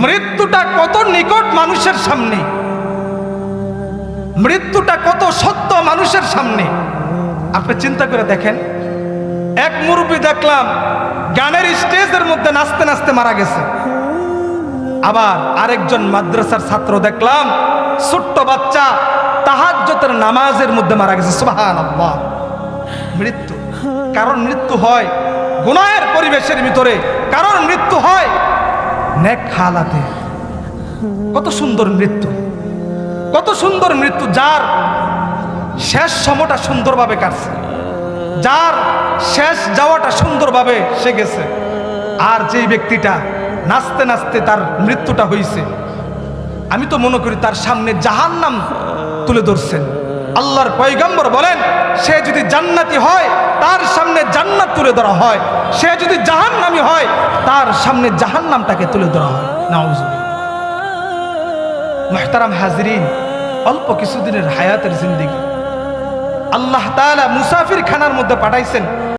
মৃত্যুটা কত নিকট মানুষের সামনে? মৃত্যুটা কত সত্য মানুষের সামনে? আপনি চিন্তা করে দেখেন। এক মুরব্বী দেখলাম গানের স্টেজের মধ্যে নাচতে নাচতে মারা গেছে। আবার আরেকজন মাদ্রাসার ছাত্র দেখলাম ছোট্ট বাচ্চা তাহাজ্জতের নামাজের মধ্যে মারা গেছে। সুবাহান মৃত্যু। কারণ মৃত্যু হয় গুনাহের পরিবেশের ভিতরে। কারণ মৃত্যু হয় নেক কত সুন্দর মৃত্যু। কত সুন্দর মৃত্যু যার শেষ সময়টা সুন্দরভাবে কাটছে। যার শেষ যাওয়াটা সুন্দরভাবে সে গেছে। আর যেই ব্যক্তিটা নাচতে নাচতে তার মৃত্যুটা হয়েছে আমি তো মনে করি তার সামনে জাহান্নাম তুলে ধরছেন। আল্লাহর পয়গম্বর বলেন, সে যদি জান্নাতি হয়, তার সামনে জান্নাত তুলে ধরা হয়। সে যদি জাহান্নামি হয় তার সামনে জাহান নামটাকে তুলে ধরা হয়। নাউজুবিল্লাহ মেহতারাম হাজরিন, অল্প কিছুদিনের হায়াতের জিন্দিগি। আল্লাহ তালা মুসাফির খানার মধ্যে পাঠাইছেন।